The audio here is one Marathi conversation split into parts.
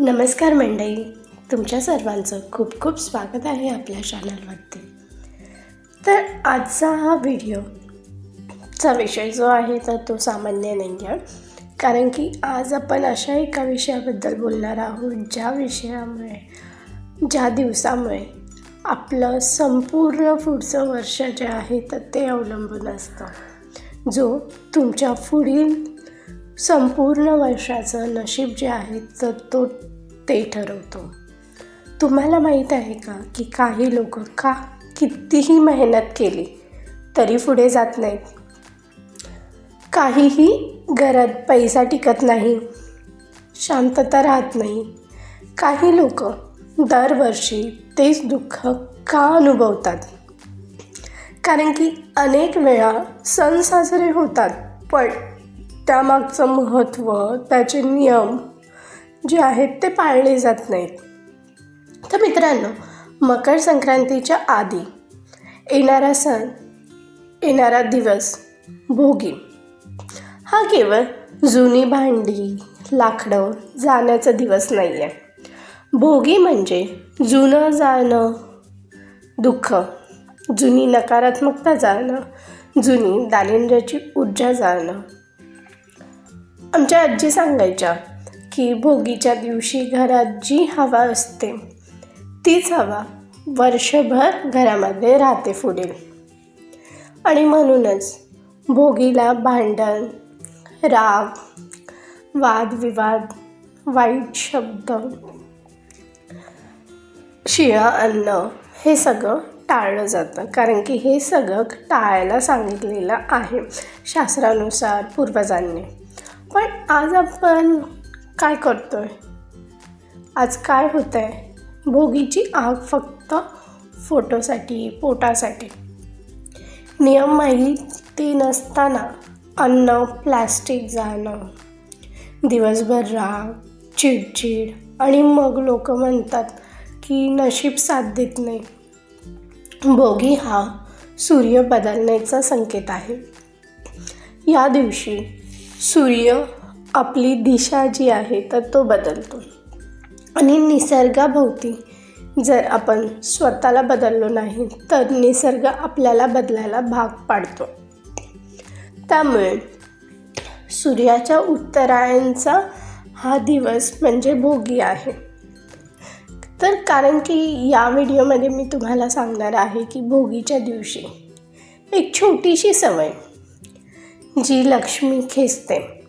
नमस्कार मंडळी. तुमच्या सर्वांचं खूप खूप स्वागत आहे आपल्या चॅनलवरती तर आजचा हा व्हिडिओचा विषय जो आहे तर तो सामान्य नाही आहे कारण की आज आपण अशा एका विषयाबद्दल बोलणार आहोत ज्या विषयामुळे ज्या दिवसामुळे आपलं संपूर्ण पुढचं वर्ष जे आहे तर ते अवलंबून असतं. जो तुमच्या पुढील संपूर्ण वर्षाचं नशीब जे आहे तर तो ते ठरवतो. तुम्हाला माहीत आहे का की काही लोक का कितीही मेहनत केली तरी पुढे जात नाहीत? काहीही घरात पैसा टिकत नाही शांतता राहत नाही. काही लोक दरवर्षी तेच दुःख का अनुभवतात? कारण की अनेक वेळा सण साजरे होतात पण त्यामागचं महत्त्व त्याचे नियम जे आहेत ते पाळले जात नाहीत. तर मित्रांनो मकर संक्रांतीच्या आधी येणारा सण येणारा दिवस भोगी हा केवळ जुनी भांडी लाकडं जाण्याचा दिवस नाही आहे भोगी म्हणजे जुनं जाणं दुःख जुनी नकारात्मकता जाणं जुनी दालिंद्राची ऊर्जा जाणं. आमच्या आजी सांगायच्या की भोगीच्या दिवशी घरात जी हवा असते तीच हवा वर्षभर घरामध्ये राहते पुढील. आणि म्हणूनच भोगीला भांडण राग वादविवाद वाईट शब्द शिळा अन्न हे सगळं टाळलं जातं. कारण की हे सगळं टाळायला सांगितलेलं आहे शास्त्रानुसार पूर्वजांनी. पण आज आपण काय करतो आहे आज काय होतं आहे भोगीची आग फक्त फोटोसाठी पोटासाठी. नियम माहिती नसताना अन्न प्लॅस्टिक जाणं. दिवसभर राग चिडचिड आणि मग लोक म्हणतात की नशीब साथ देत नाही. भोगी हा सूर्य बदलण्याचा संकेत आहे. या दिवशी सूर्य आपली दिशा जी आहे तर तो बदलतो. आणि निसर्गाभोवती जर आपण स्वतःला बदललो नाही तर निसर्ग आपल्याला बदलायला भाग पाडतो. त्यामुळे सूर्याच्या उत्तरायणचा हा दिवस म्हणजे भोगी आहे. तर कारण की या व्हिडिओमध्ये मी तुम्हाला सांगणार आहे की भोगीच्या दिवशी एक छोटीशी सवय जी लक्ष्मी खेचते.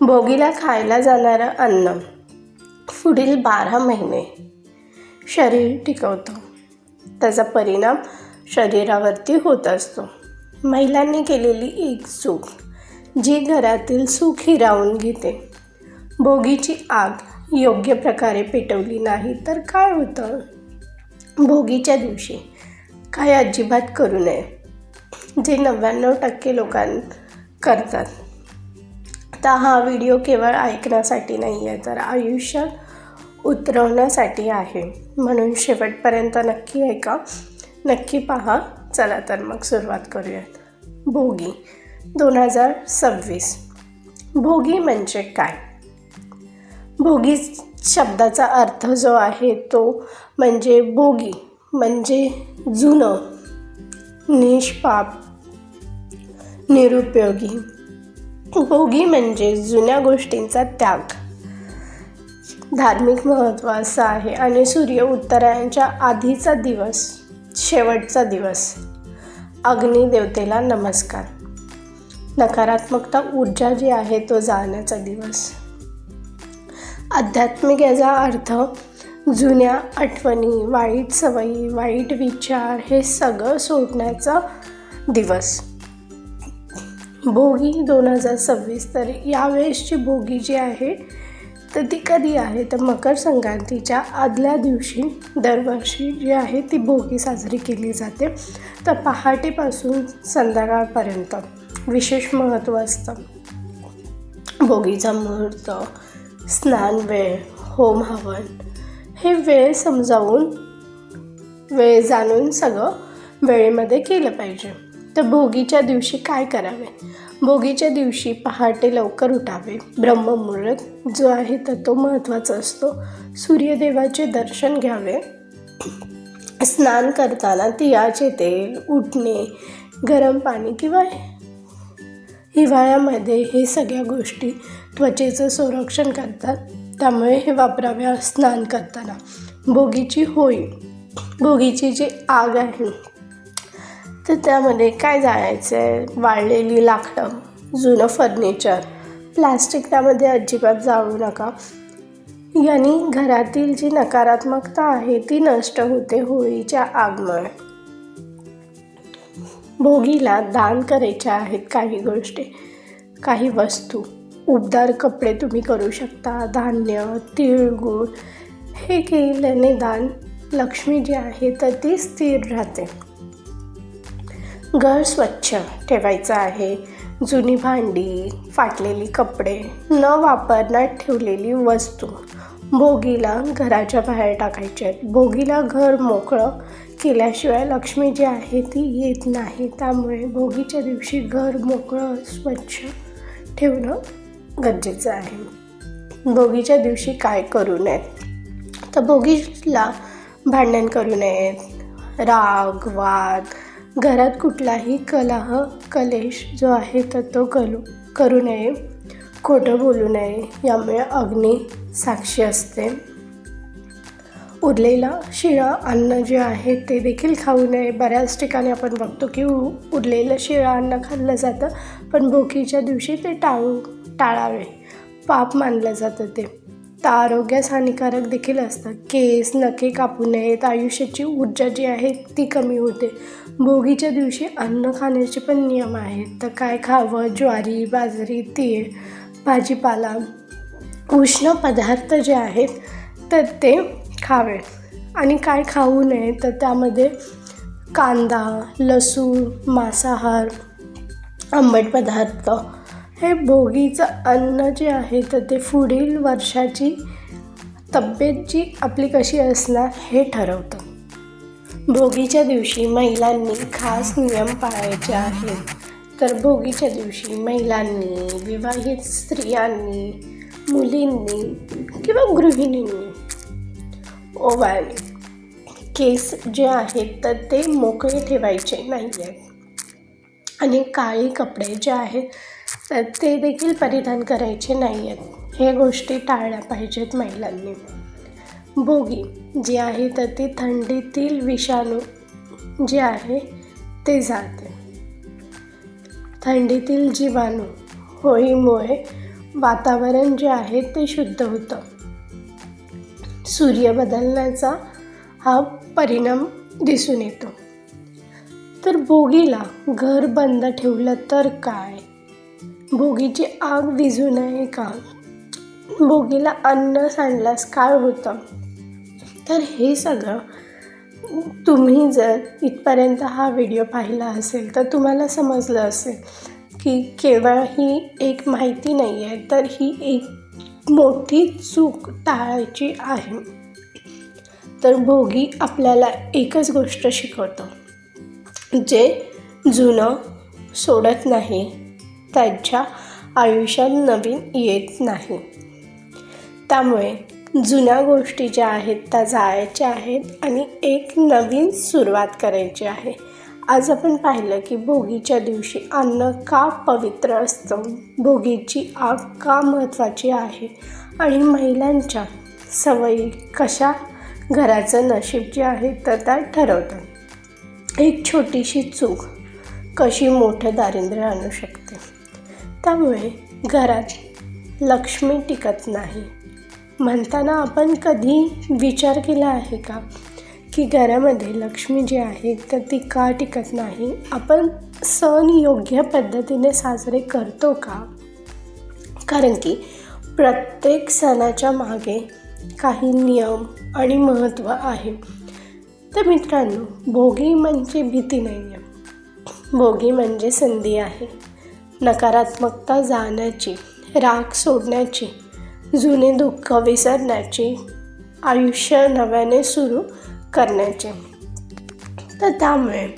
भोगीला खायला जाणारं अन्न. पुढील बारा महिने. शरीर टिकवतो. त्याचा परिणाम शरीरावरती होत असतो. महिलांनी केलेली एक चूक जी घरातील सुख हिरावून घेते. भोगीची आग योग्य प्रकारे पेटवली नाही तर काय होतं? भोगीच्या दिवशी काय अजिबात करू नये. जे नव्याण्णव टक्के लोकां करतात. तर हा व्हिडिओ केवळ ऐकण्यासाठी नाही आहे तर आयुष्यात उतरवण्यासाठी आहे. म्हणून शेवटपर्यंत नक्की ऐका. नक्की पहा. चला तर मग सुरुवात करूयात. भोगी दोन हजार सव्वीस. भोगी म्हणजे काय? भोगी शब्दाचा अर्थ जो आहे तो म्हणजे भोगी म्हणजे जुनं निष्पाप निरुपयोगी. भोगी म्हणजे जुन्या गोष्टींचा त्याग. धार्मिक महत्त्व असं आहे आणि सूर्य उत्तरायणच्या आधीचा दिवस शेवटचा दिवस. अग्निदेवतेला नमस्कार. नकारात्मकता ऊर्जा जी आहे तो जाण्याचा दिवस. आध्यात्मिक याचा अर्थ जुन्या आठवणी वाईट सवयी वाईट विचार हे सगळं सोडण्याचा दिवस. भोगी दोन हजार सव्वीस तर यावेळेसची भोगी जी आहे तर ती कधी आहे? तर मकर संक्रांतीच्या आदल्या दिवशी दरवर्षी जी आहे ती भोगी साजरी केली जाते. तर पहाटेपासून संध्याकाळपर्यंत विशेष महत्त्व असतं. भोगीचा मुहूर्त स्नान वेळ होम हवन हे वेळ समजावून वेळ जाणून सगळं वेळेमध्ये केलं पाहिजे. तर भोगीच्या दिवशी काय करावे? भोगीच्या दिवशी पहाटे लवकर उठावे. ब्रह्ममुहूर्त जो आहे तर तो महत्त्वाचा असतो. सूर्यदेवाचे दर्शन घ्यावे. स्नान करताना तिळाचे तेल उठणे गरम पाणी किंवा हिवाळ्यामध्ये हे सगळ्या गोष्टी त्वचेचं संरक्षण करतात. त्यामुळे हे वापरावे स्नान करताना. भोगीची होळी. भोगीची जी आग आहे तर त्यामध्ये काय जायचं आहे वाळलेली लाकडं जुनं फर्निचर प्लास्टिक त्यामध्ये अजिबात जाळू नका. याने घरातील जी नकारात्मकता आहे ती नष्ट होते होळीच्या आगमन. भोगीला दान करायच्या आहेत काही गोष्टी. काही वस्तू. उबदार कपडे तुम्ही करू शकता धान्य तिळगुळ हे केल्याने दान लक्ष्मी जी आहे तर ती स्थिर राहते. घर स्वच्छ ठेवायचं आहे. जुनी भांडी फाटलेली कपडे न वापरण्यात ठेवलेली वस्तू. भोगीला घराच्या बाहेर टाकायचे आहेत. भोगीला घर मोकळं केल्याशिवाय लक्ष्मी जी आहे ती येत नाही. त्यामुळे भोगीच्या दिवशी घर मोकळं स्वच्छ ठेवणं गरजेचं आहे. भोगीच्या दिवशी काय करू नयेत? तर भोगीला भांडण करू नयेत. राग वाद घरात कुठलाही कलह कलेश जो आहे तर तो करू करू नये. खोटं बोलू नये. यामुळे अग्नी साक्षी असते. उरलेलं शिळं अन्न जे आहे ते देखील खाऊ नये. बऱ्याच ठिकाणी आपण बघतो की उ उरलेलं शिळं अन्न खाल्लं जातं पण भोकीच्या दिवशी ते टाळू टाळावे. पाप मानलं जातं ते. तर आरोग्यास हानिकारक देखील असतं केस नखे कापू नयेत. आयुष्याची ऊर्जा जी आहे ती कमी होते. भोगीच्या दिवशी अन्न खाण्याचे पण नियम आहेत. तर काय खावं? ज्वारी बाजरी तीळ भाजीपाला उष्ण पदार्थ जे आहेत तर ते खावे. आणि काय खाऊ नये तर त्यामध्ये कांदा लसूण मांसाहार आंबट पदार्थ हे भोगीचं अन्न जे आहे तर ते पुढील वर्षाची तब्येत जी आपली कशी असणार हे ठरवतं. भोगीच्या दिवशी महिलांनी खास नियम पाळायचे आहेत. तर भोगीच्या दिवशी महिलांनी विवाहित स्त्रियांनी मुलींनी किंवा गृहिणींनी ओवाळणे केस जे आहेत तर ते मोकळे ठेवायचे नाही आहेत आणि काळी कपडे जे आहेत तर ते देखील परिधान करायचे नाही आहेत हे गोष्टी टाळल्या पाहिजेत महिलांनी. बोगी जी आहे तर ती थंडीतील विषाणू जे आहे ते जाते. थंडीतील जीवाणू होळीमुळे वातावरण जे आहे ते शुद्ध होतं. सूर्य बदलण्याचा हा परिणाम दिसून येतो. तर बोगीला घर बंद ठेवलं तर काय? भोगीची आग विझू नये का? भोगीला अन्न सांडल्यास काय होतं? तर हे सगळं तुम्ही जर इथपर्यंत हा व्हिडिओ पाहिला असेल तर तुम्हाला समजलं असेल की केवळ ही एक माहिती नाही आहे तर ही एक मोठी चूक टाळायची आहे. तर भोगी आपल्याला एकच गोष्ट शिकवतं जे जुनं सोडत नाही. त्यांच्या आयुष्यात नवीन येत नाही. त्यामुळे जुन्या गोष्टी ज्या आहेत त्या जायच्या आहेत आणि एक नवीन सुरुवात करायची आहे. आज आपण पाहिलं की भोगीच्या दिवशी अन्न का पवित्र असतं? भोगीची आग का महत्त्वाची आहे? आणि महिलांच्या सवयी कशा घराचं नशीब जे आहे तर त्या ठरवतात. एक छोटीशी चूक कशी मोठं दारिद्र्य आणू शकते? त्यामुळे घरात लक्ष्मी टिकत नाही. म्हणताना आपण कधी विचार केला आहे का? की घरामध्ये लक्ष्मी जी आहे तर ती का टिकत नाही? आपण सण योग्य पद्धतीने साजरे करतो का? कारण की प्रत्येक सणाच्या मागे काही नियम आणि महत्त्व आहे. तर मित्रांनो भोगी म्हणजे भीती नाही आहे भोगी म्हणजे संधी आहे. नकारात्मकता जाण्याची राग सोडण्याची जुने दुःख विसरण्याची आयुष्य नव्याने सुरू करण्याचे. तर त्यामुळे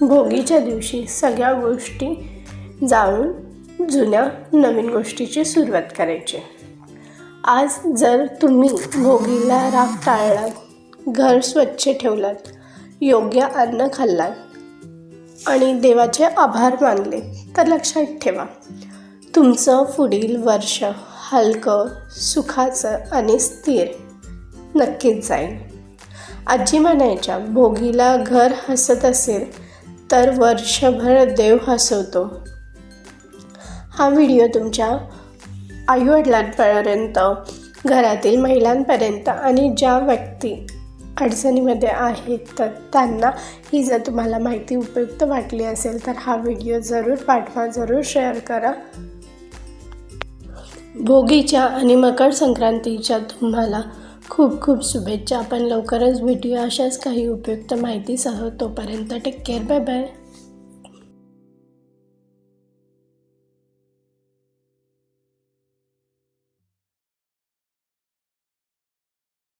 भोगीच्या दिवशी सगळ्या गोष्टी जाळून जुन्या नवीन गोष्टीची सुरुवात करायची. आज जर तुम्ही भोगीला राग टाळलात घर स्वच्छ ठेवलात योग्य अन्न खाल्लात आणि देवाचे आभार मानले. तर लक्षात ठेवा तुमचं पुढील वर्ष हलकं सुखाचं आणि स्थिर नक्कीच जाईल. आजी म्हणायच्या भोगीला घर हसत असेल तर वर्षभर देव हसवतो. हा व्हिडिओ तुमच्या आईवडिलांपर्यंत घरातील महिलांपर्यंत आणि ज्या व्यक्ती अडचणीमध्ये आहेत तर त्यांना ही जर तुम्हाला माहिती उपयुक्त वाटली असेल तर हा व्हिडिओ जरूर पाठवा जरूर शेअर करा. भोगीच्या आणि मकर संक्रांतीच्या तुम्हाला खूप खूप शुभेच्छा. आपण लवकरच भेटूया अशाच काही उपयुक्त माहितीसह. तोपर्यंत टेक केअर बाय बाय